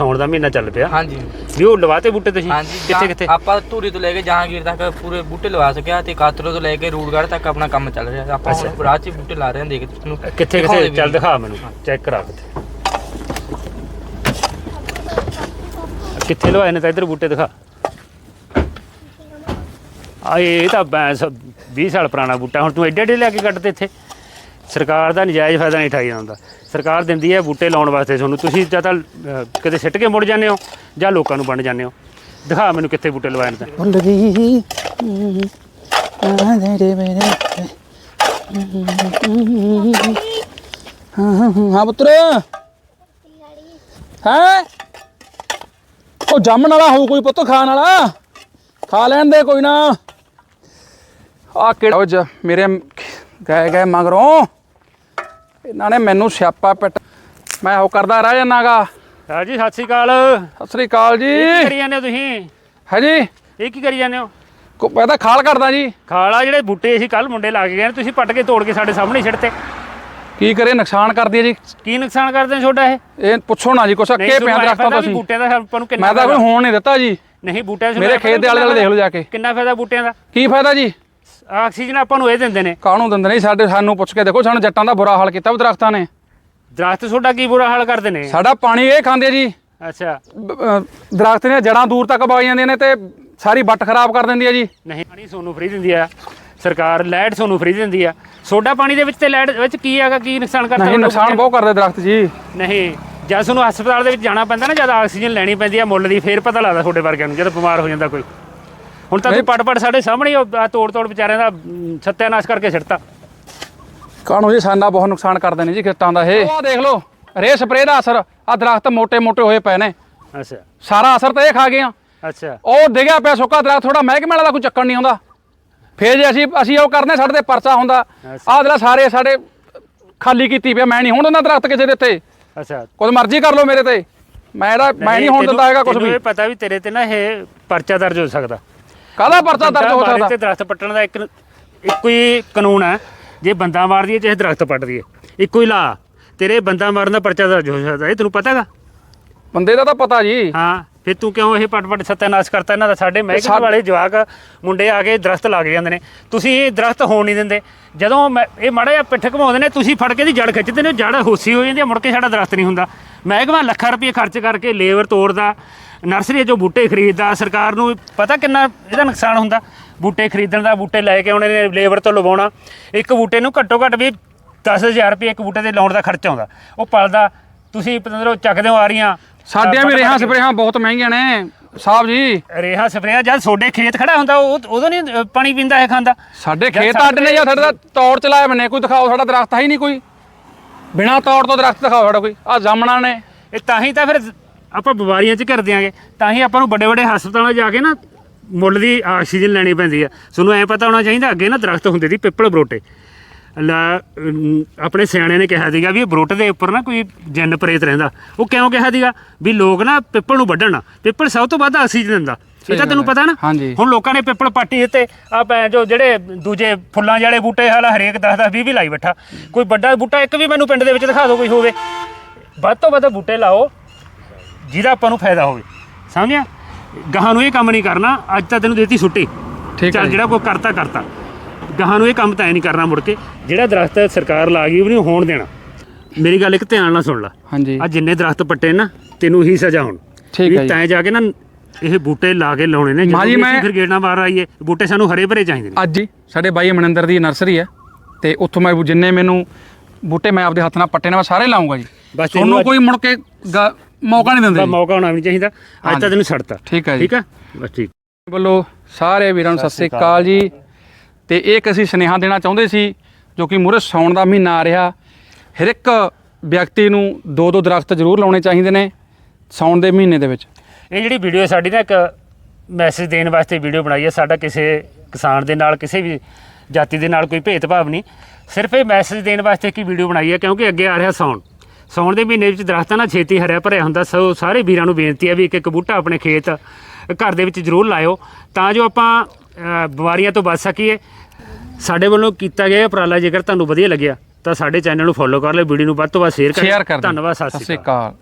ਸੌਣ ਦਾ ਮਹੀਨਾ ਚੱਲ ਪਿਆ। ਹਾਂਜੀ। ਵੀ ਉਹ ਲਵਾਤੇ ਬੂਟੇ ਤੁਸੀਂ? ਹਾਂਜੀ ਕਿੱਥੇ ਕਿੱਥੇ? ਆਪਾਂ ਧੂਰੀ ਤੋਂ ਲੈ ਕੇ ਜਹਾਂਗੀਰ ਤੱਕ ਪੂਰੇ ਬੂਟੇ ਲਵਾ ਸਕਿਆ ਤੇ ਕਾਤਰੋ ਤੋਂ ਲੈ ਕੇ ਰੂੜਗੜ੍ਹ ਤੱਕ ਆਪਣਾ ਕੰਮ ਚੱਲ ਰਿਹਾ। ਆਪਾਂ ਹੁਣ। ਰਾਹ 'ਚ ਬੂਟੇ ਲਾ ਰਹੇ ਹਾਂ ਦੇਖ ਤੁਹਾਨੂੰ ਕਿੱਥੇ ਕਿੱਥੇ? ਚੱਲ। ਦਿਖਾ ਮੈਨੂੰ। ਚੈੱਕ ਕਰਾ ਕਿੱਥੇ ਕਿੱਥੇ ਲਵਾਏ ਨੇ ਤਾਂ ਇੱਧਰ ਬੂਟੇ ਦਿਖਾ। ਆ ਇਹ ਤਾਂ ਬੈਂਸ 20 ਸਾਲ ਪੁਰਾਣਾ ਬੂਟਾ। ਹੁਣ ਤੂੰ ਐਡੇ ਐਡੇ ਲਿਆ ਕੇ ਤੇ ਇੱਥੇ? ਸਰਕਾਰ ਦਾ ਨਜਾਇਜ਼ ਫਾਇਦਾ ਨਹੀਂ ਠਾਈ ਜਾਂਦਾ। ਸਰਕਾਰ ਦਿੰਦੀ ਹੈ ਬੂਟੇ ਲਾਉਣ ਵਾਸਤੇ ਤੁਹਾਨੂੰ। ਤੁਸੀਂ ਜਾਂ ਤਾਂ ਅਹ, ਕਿਤੇ ਸਿੱਟ ਕੇ ਮੁੜ ਜਾਂਦੇ ਹੋ ਜਾਂ ਲੋਕਾਂ ਨੂੰ ਵੰਡ ਜਾਂਦੇ ਹੋ। ਦਿਖਾ ਮੈਨੂੰ ਕਿੱਥੇ ਬੂਟੇ ਲਵਾਏ ਨੇ। ਤਾਂ ਭੁੱਲ ਗਈ। ਆ ਤੇਰੇ ਮੇਰੇ ਹਾਂ ਪੁੱਤਰ। ਹੈ? ਉਹ ਜੰਮਣ ਵਾਲਾ ਹੋਊ ਕੋਈ ਪੁੱਤ ਖਾਣ ਵਾਲਾ। ਖਾ ਲੈਣ ਦੇ ਕੋਈ ਨਾ। ਆ ਕਿਹੜਾ ਉਹ ਜ- ਮੇਰੇ ਗਏ ਗਏ ਮਗਰੋਂ। ਇਹਨਾਂ ਨੇ ਮੈਨੂੰ ਸਿਆਪਾ ਪਿੱਟ ਮੈਂ ਉਹ ਕਰਦਾ ਰਹਿ ਜਾਣਾਗਾ ਸਰ ਜੀ ਸਤਿ ਸ੍ਰੀ ਅਕਾਲ। ਸਤਿ ਸ੍ਰੀ ਅਕਾਲ ਜੀ। ਇਹ ਕੀ ਕਰੀ ਜਾਂਦੇ ਹੋ ਤੁਸੀਂ? ਹੈ ਜੀ। ਇਹ ਕੀ ਕਰੀ ਜਾਂਦੇ ਹੋ? ਕੋ ਮੈਂ ਤਾਂ ਖਾਲ ਕਰਦਾ ਜੀ। ਖਾਲਾ ਜਿਹੜੇ ਬੂਟੇ ਅਸੀਂ ਕੱਲ ਮੁੰਡੇ ਲਾ ਕੇ ਗਏ ਨੇ ਤੁਸੀਂ ਪੱਟ ਕੇ ਤੋੜ ਕੇ ਸਾਡੇ ਸਾਹਮਣੇ ਛੱਡਤੇ ਕੀ ਕਰੇ ਨੁਕਸਾਨ ਕਰਦੀ ਹੈ ਜੀ। ਕੀ ਨੁਕਸਾਨ ਕਰਦੇ ਨੇ ਛੋਟਾ ਇਹ? ਇਹ ਪੁੱਛੋ ਨਾ ਜੀ ਕੁਛ ਅੱਕੇ ਤੁਹਾਨੂੰ ਪਿਆ ਐਂ ਦਰਖਤਾਂ ਪਤਾ ਤੋਂ ਵੀ ਅਸੀਂ ਬੂਟਿਆਂ ਦਾ ਆਪਾਂ ਨੂੰ ਕਿੰਨਾ ਮੈਂ ਤਾਂ ਕੋਈ ਫਾਇਦਾ? ਹੋਣ ਨਹੀਂ ਦਿੱਤਾ ਜੀ। ਨਹੀਂ ਬੂਟਿਆਂ ਤੋਂ ਮੇਰੇ ਖੇਤ ਦੇ ਆਲੇ ਦੁਆਲੇ ਦੇਖ ਲਓ ਜਾ ਕੇ। ਕਿੰਨਾ ਫਾਇਦਾ ਬੂਟਿਆਂ ਦਾ? ਕੀ ਫਾਇਦਾ ਜੀ? ਆਕਸੀਜਨ ਆਪਾਂ ਨੂੰ ਇਹ ਦਿੰਦੇ ਨੇ। ਕਾਹਨੂੰ ਦਿੰਦੇ ਨਹੀਂ ਸਾਡੇ ਸਾਨੂੰ ਪੁੱਛ ਕੇ ਦੇਖੋ ਸਾਨੂੰ ਜੱਟਾਂ ਦਾ ਬੁਰਾ ਹਾਲ ਕੀਤਾ ਵੀ ਦਰਖਤਾਂ ਨੇ। ਦਰਖਤ ਤੁਹਾਡਾ ਕੀ ਬੁਰਾ ਹਾਲ ਕਰਦੇ ਨੇ? ਸਾਡਾ ਪਾਣੀ ਇਹ ਖਾਂਦੇ ਜੀ। ਅੱਛਾ। ਦਰਖਤ ਦੀਆਂ ਜੜਾਂ ਦੂਰ ਤੱਕ ਵਗ ਜਾਂਦੀਆਂ ਨੇ ਤੇ ਸਾਰੀ ਵੱਟ ਖਰਾਬ ਕਰ ਦਿੰਦੀ ਆ ਜੀ। ਨਹੀਂ ਪਾਣੀ ਤੁਹਾਨੂੰ ਫ੍ਰੀ ਦਿੰਦੀ ਆ। ਸਰਕਾਰ ਲਾਈਟ ਤੁਹਾਨੂੰ ਫ੍ਰੀ ਦਿੰਦੀ ਆ। ਸੋਡਾ ਪਾਣੀ ਦੇ ਵਿੱਚ ਤੇ ਲਾਈਟ ਵਿੱਚ ਕੀ ਹੈਗਾ ਕੀ ਨੁਕਸਾਨ ਕਰਦਾ ਨਹੀਂ ਨੁਕਸਾਨ ਬਹੁਤ ਕਰਦੇ ਦਰਖਤ ਜੀ। ਨਹੀਂ ਜਦ ਤੁਹਾਨੂੰ ਹਸਪਤਾਲ ਦੇ ਵਿੱਚ ਜਾਣਾ ਪੈਂਦਾ ਨਾ ਜਦ ਆਕਸੀਜਨ ਲੈਣੀ ਪੈਂਦੀ ਆ ਮੁੱਲ ਦੀ ਫੇਰ ਪਤਾ ਲੱਗਦਾ ਤੁਹਾਡੇ ਵਰਗਿਆਂ ਨੂੰ ਜਦੋਂ ਬਿਮਾਰ ਹੋ ਜਾਂਦਾ ਕੋਈ। ਹੁਣ ਤਾਂ ਤੂੰ ਪੜ ਪੜ ਸਾਡੇ ਸਾਹਮਣੇ ਆ ਤੋੜ ਤੋੜ ਵਿਚਾਰਿਆਂ ਦਾ ਸੱਤਿਆਨਾਸ਼ ਕਰਕੇ ਛਿੜਤਾ ਕਾਣੋ ਜੀ ਸਾਨਾ ਬਹੁਤ ਨੁਕਸਾਨ ਕਰਦੇ ਨੇ ਜੀ ਖੇਤਾਂ ਦਾ ਇਹ? ਆਹ ਦੇਖ ਲਓ ਰੇ ਸਪਰੇ ਦਾ ਅਸਰ ਆ ਦਰਖਤ ਮੋٹے ਮੋٹے ਹੋਏ ਪਏ ਨੇ। ਅੱਛਾ। ਸਾਰਾ ਅਸਰ ਤਾਂ ਇਹ ਖਾ ਗਏ ਆ। ਅੱਛਾ। ਉਹ ਡਿਗਿਆ ਪਿਆ ਸੁੱਕਾ ਦਰਖਤ ਥੋੜਾ ਮਹਿਕਮੇ ਵਾਲਾ ਦਾ ਕੋਈ ਚੱਕਣ ਨਹੀਂ ਆਉਂਦਾ। ਫੇਰ ਜੇ ਅਸੀਂ ਅਸੀਂ ਉਹ ਕਰਨੇ ਸਾਡੇ ਤੇ ਪਰਚਾ ਹੁੰਦਾ। ਆਹ ਜਿਹੜਾ ਸਾਰੇ ਸਾਡੇ ਖਾਲੀ ਕੀਤੀ ਪਿਆ ਮੈਂ ਨਹੀਂ ਹੁਣ ਉਹਨਾਂ ਦਰਖਤ ਕਿਸੇ ਦੇ ਉੱਤੇ। ਅੱਛਾ। ਕੋਈ ਮਰਜ਼ੀ ਕਰ ਲਓ ਮੇਰੇ ਤੇ। ਮੈਂ ਇਹਦਾ ਮੈਂ ਨਹੀਂ ਹੁਣ ਦਿੰਦਾ ਹੈਗਾ ਕੁਝ ਵੀ। ਪਤਾ ਵੀ ਤੇਰੇ ਤੇ ਨਾ ਇਹ ਪਰਚਾ ਦਰਜ ਹੋ ਸਕਦਾ। ਕਾਹਦਾ ਪਰਚਾ ਦਰਜ ਹੋ ਸਕਦਾ? ਤੇ ਦਰਖਤ ਪੱਟਣ ਦਾ ਇੱਕ ਇੱਕੋ ਹੀ ਕਾਨੂੰਨ ਹੈ। ਜੇ ਬੰਦਾ ਮਾਰ ਦਈਏ ਚਾਹੇ ਦਰਖਤ ਪੱਟ ਦਈਏ ਇੱਕੋ ਹੀ ਲਾ ਤੇਰੇ ਬੰਦਾ ਮਾਰਨ ਦਾ ਪਰਚਾ ਦਰਜ ਹੋ ਸਕਦਾ। ਇਹ ਤੈਨੂੰ ਪਤਾ ਹੈਗਾ ਬੰਦੇ ਦਾ ਤਾਂ ਪਤਾ ਜੀ। ਹਾਂ ਫਿਰ ਤੂੰ ਕਿਉਂ ਇਹ ਪਟ ਪਟ ਸਤਿਆਨਾਸ਼ ਕਰਤਾ? ਇਹਨਾਂ ਦਾ ਸਾਡੇ ਮਹਿਕਮੇ ਵਾਲੇ ਜਵਾਕ ਮੁੰਡੇ ਆ ਕੇ ਦਰਖਤ ਲੱਗ ਜਾਂਦੇ ਨੇ। ਤੁਸੀਂ ਇਹ ਦਰਖਤ ਹੋਣ ਨਹੀਂ ਦਿੰਦੇ। ਜਦੋਂ ਇਹ ਮਾੜਾ ਜਿਹਾ ਪਿੱਠ ਘਮਾਉਂਦੇ ਨੇ ਤੁਸੀਂ ਫੜ ਕੇ ਦੀ ਜੜ ਖਿੱਚਦੇ ਨੇ। ਜੜ ਹੋਸੀ ਹੋ ਜਾਂਦੀ ਮੁੜ ਕੇ ਸਾਡਾ ਦਰਖਤ ਨਹੀਂ ਹੁੰਦਾ। ਮਹਿਕਮਾ ਲੱਖਾਂ ਰੁਪਏ ਖਰਚ ਕਰਕੇ ਲੇਬਰ ਤੋੜਦਾ। ਨਰਸਰੀ ਜੋ ਬੂਟੇ ਖਰੀਦਦਾ ਸਰਕਾਰ ਨੂੰ ਪਤਾ ਕਿੰਨਾ ਇਹਦਾ ਨੁਕਸਾਨ ਹੁੰਦਾ? ਬੂਟੇ ਖਰੀਦਣ ਦਾ ਬੂਟੇ ਲੈ ਕੇ ਆਉਣੇ ਨੇ ਲੇਬਰ ਤੋਂ ਲਵਾਉਣਾ। ਇੱਕ ਬੂਟੇ ਨੂੰ ਘੱਟੋ ਘੱਟ ਵੀ 10000 ਰੁਪਏ ਇੱਕ ਬੂਟੇ ਤੇ ਲਾਉਣ ਦਾ ਖਰਚਾ ਆਉਂਦਾ। ਉਹ ਪਲਦਾ ਤੁਸੀਂ ਪਤੰਦਰੋਂ ਚੱਕਦੇ ਹੋ ਆ ਰਹੀਆਂ ਸਾਡੀਆਂ ਵੀ ਰੇਹਾਂ। ਸਪਰੇਹਾਂ ਬਹੁਤ ਮਹਿੰਗੀਆਂ ਨੇ। ਸਾਹਿਬ ਜੀ। ਰੇਹਾਂ ਸਪਰੇਆਂ ਜਦ ਤੁਹਾਡੇ ਖੇਤ ਖੜਾ ਹੁੰਦਾ ਉਹ ਉਦੋਂ ਨਹੀਂ ਪਾਣੀ ਪੀਂਦਾ ਹੈ ਖਾਂਦਾ। ਸਾਡੇ ਖੇਤ ਸਾਡੇ ਅੱਡ ਨੇ ਜਾਂ ਸਾਡੇ ਦਾ ਤੌੜ ਚਲਾਇਆ ਬਨੇ ਕੋਈ ਦਿਖਾਓ ਸਾਡਾ ਦਰਖਤ ਹੈ ਹੀ ਨਹੀਂ ਕੋਈ। ਬਿਨਾ ਤੌੜ ਤੋਂ ਦਰਖਤ ਦਿਖਾਓ ਸਾਡਾ ਕੋਈ। ਆ ਜਾਮਣਾ ਨੇ। ਇਹ ਤਾਂ ਹੀ ਤਾਂ ਫਿਰ ਆਪਾਂ ਬਿਮਾਰੀਆਂ 'ਚ ਘਿਰ ਦਿਆਂਗੇ ਤਾਂ ਹੀ ਆਪਾਂ ਨੂੰ ਵੱਡੇ ਵੱਡੇ ਹਸਪਤਾਲਾਂ ਜਾ ਕੇ ਨਾ ਮੁੱਲ ਦੀ ਆਕਸੀਜਨ ਲੈਣੀ ਪੈਂਦੀ ਆ। ਤੁਹਾਨੂੰ ਐ ਪਤਾ ਹੋਣਾ ਚਾਹੀਦਾ ਅੱਗੇ ਨਾ ਦਰਖਤ ਹੁੰਦੇ ਸੀ ਪਿੱਪਲ ਬਰੋਟੇ। ਆਪਣੇ ਸਿਆਣਿਆਂ ਨੇ ਕਿਹਾ ਸੀਗਾ ਵੀ ਇਹ ਬਰੋਟੇ ਦੇ ਉੱਪਰ ਨਾ ਕੋਈ ਜਿੰਨ ਪ੍ਰੇਤ ਰਹਿੰਦਾ। ਉਹ ਕਿਉਂ ਕਿਹਾ ਸੀਗਾ? ਵੀ ਲੋਕ ਨਾ ਪਿੱਪਲ ਨੂੰ ਵੱਢਣ। ਪਿੱਪਲ ਸਭ ਤੋਂ ਵੱਧ ਆਕਸੀਜਨ ਦਿੰਦਾ। ਇਹ ਤਾਂ ਤੈਨੂੰ ਪਤਾ ਨਾ। ਹੁਣ ਲੋਕਾਂ ਨੇ ਪਿੱਪਲ ਪੱਟੀ ਦਿੱਤੇ। ਆ ਭੈਣ ਜੋ ਜਿਹੜੇ ਦੂਜੇ ਫੁੱਲਾਂ ਵਾਲੇ ਬੂਟੇ ਹਾਲਾ ਹਰੇਕ 10 10 20 20 ਲਾਈ ਬੈਠਾ। ਕੋਈ ਵੱਡਾ ਬੂਟਾ ਇੱਕ ਵੀ ਮੈਨੂੰ ਪਿੰਡ ਦੇ ਵਿੱਚ ਦਿਖਾ ਦਿਓ ਕੋਈ ਹੋਵੇ। ਵੱਧ ਤੋਂ ਵੱਧ ਬੂਟੇ ਲਾਓ। ਜਿਹਦਾ ਆਪਾਂ ਨੂੰ ਫਾਇਦਾ ਹੋਵੇ। ਸਮਝਿਆ? ਗਾਹਾਂ ਨੂੰ ਇਹ ਕੰਮ ਨਹੀਂ ਕਰਨਾ ਅੱਜ ਤਾਂ ਤੈਨੂੰ ਦੇਤੀ ਛੁੱਟੀ। ਠੀਕ ਹੈ। ਜਿਹੜਾ ਕੋਈ ਕਰਤਾ ਕਰਤਾ। ਗਾਹਾਂ ਨੂੰ ਇਹ ਕੰਮ ਤਾਂ ਐ ਨਹੀਂ ਕਰਨਾ ਮੁੜ ਕੇ। ਜਿਹੜਾ ਦਰਖਤ ਸਰਕਾਰ ਲਾ ਗਈ ਉਹ ਨਹੀਂ ਹੋਣ ਦੇਣਾ। ਮੇਰੀ ਗੱਲ ਇੱਕ ਧਿਆਨ ਨਾਲ ਸੁਣ ਲੈ। ਹਾਂਜੀ। ਆ ਜਿੰਨੇ ਦਰਖਤ ਪੱਟੇ ਨਾ ਤੈਨੂੰ ਹੀ ਸਜ਼ਾ ਹੋਣ। ਠੀਕ ਹੈ। ਤੈਂ ਜਾ ਕੇ ਨਾ ਇਹ ਬੂਟੇ ਲਾ ਕੇ ਲਾਉਣੇ ਨੇ। ਮਾਂ ਜੀ, ਵੀ ਮੈਂ- ਅਸੀਂ ਫਿਰ ਗੇੜਨਾ ਮਾਰ ਆਈਏ ਬੂਟੇ ਸਾਨੂੰ ਹਰੇ ਭਰੇ ਚਾਹੀਦੇ ਨੇ। ਅੱਜ ਹੀ ਸਾਡੇ ਬਾਈ ਮਨਿੰਦਰ ਦੀ ਨਰਸਰੀ ਹੈ ਤੇ ਉੱਥੋਂ ਮੈਂ ਜਿੰਨੇ ਮੈਨੂੰ ਬੂਟੇ ਮੈਂ ਆਪਦੇ ਹੱਥ ਨਾਲ ਪੱਟੇ ਨੇ ਮੈਂ ਸਾਰੇ ਲਾਉਂਗਾ ਜੀ। ਤੁਹਾਨੂੰ ਕੋਈ ਮੁੜ ਕੇ ਮੌਕਾ ਨਹੀਂ ਦਿੰਦੇ ਬਸ। ਮੌਕਾ ਹੋਣਾ ਵੀ ਨਹੀਂ ਚਾਹੀਦਾ। ਅੱਜ। ਤਾਂ ਤੈਨੂੰ ਛੱਡਤਾ। ਠੀਕ ਹੈ ਜੀ। ਠੀਕ ਹੈ? ਬਸ ਠੀਕ। ਵੱਲੋਂ ਸਾਰੇ ਵੀਰਾਂ ਨੂੰ ਸਤਿ ਸ੍ਰੀ ਅਕਾਲ ਜੀ। ਤੇ ਇੱਕ ਅਸੀਂ ਸੁਨੇਹਾ ਦੇਣਾ ਚਾਹੁੰਦੇ ਸੀ ਜੋ ਕਿ ਮੂਹਰੇ ਸੌਣ ਦਾ ਮਹੀਨਾ ਆ ਰਿਹਾ। ਹਰ ਇੱਕ ਵਿਅਕਤੀ ਨੂੰ ਦੋ ਦੋ ਦਰਖਤ ਜ਼ਰੂਰ ਲਾਉਣੇ ਚਾਹੀਦੇ ਨੇ ਸੌਣ ਦੇ ਮਹੀਨੇ ਦੇ ਵਿੱਚ। ਇਹ ਜਿਹੜੀ ਵੀਡੀਓ ਸਾਡੀ ਨਾ ਇੱਕ ਮੈਸੇਜ ਦੇਣ ਵਾਸਤੇ ਵੀਡੀਓ ਬਣਾਈ ਹੈ। ਸਾਡਾ ਕਿਸੇ ਕਿਸਾਨ ਦੇ ਨਾਲ ਕਿਸੇ ਵੀ ਜਾਤੀ ਦੇ ਨਾਲ ਕੋਈ ਭੇਦਭਾਵ ਨਹੀਂ। ਸਿਰਫ ਇਹ ਮੈਸੇਜ ਦੇਣ ਵਾਸਤੇ ਇੱਕ ਵੀਡੀਓ ਬਣਾਈ ਹੈ ਕਿਉਂਕਿ ਅੱਗੇ ਆ ਰਿਹਾ ਸੌਣ। ਸੌਣ ਦੇ ਮਹੀਨੇ ਵਿੱਚ ਦਰਖਤਾਂ ਨਾਲ ਛੇਤੀ ਹਰਿਆ ਭਰਿਆ ਹੁੰਦਾ। ਸੋ ਸਾਰੇ ਵੀਰਾਂ ਨੂੰ ਬੇਨਤੀ ਹੈ ਵੀ ਇੱਕ ਇੱਕ ਬੂਟਾ ਆਪਣੇ ਖੇਤ ਘਰ ਦੇ ਵਿੱਚ ਜ਼ਰੂਰ ਲਾਇਓ ਤਾਂ ਜੋ ਆਪਾਂ ਬਿਮਾਰੀਆਂ ਤੋਂ ਬਚ ਸਕੀਏ। ਸਾਡੇ ਵੱਲੋਂ ਕੀਤਾ ਗਿਆ ਉਪਰਾਲਾ ਜੇਕਰ ਤੁਹਾਨੂੰ ਵਧੀਆ ਲੱਗਿਆ ਤਾਂ ਸਾਡੇ ਚੈਨਲ ਨੂੰ ਫੋਲੋ ਕਰ ਲਿਓ ਵੀਡੀਓ ਨੂੰ ਵੱਧ ਤੋਂ ਵੱਧ ਸ਼ੇਅਰ ਕਰਿਓ। ਧੰਨਵਾਦ ਸਤਿ ਸ਼੍ਰੀ ਅਕਾਲ।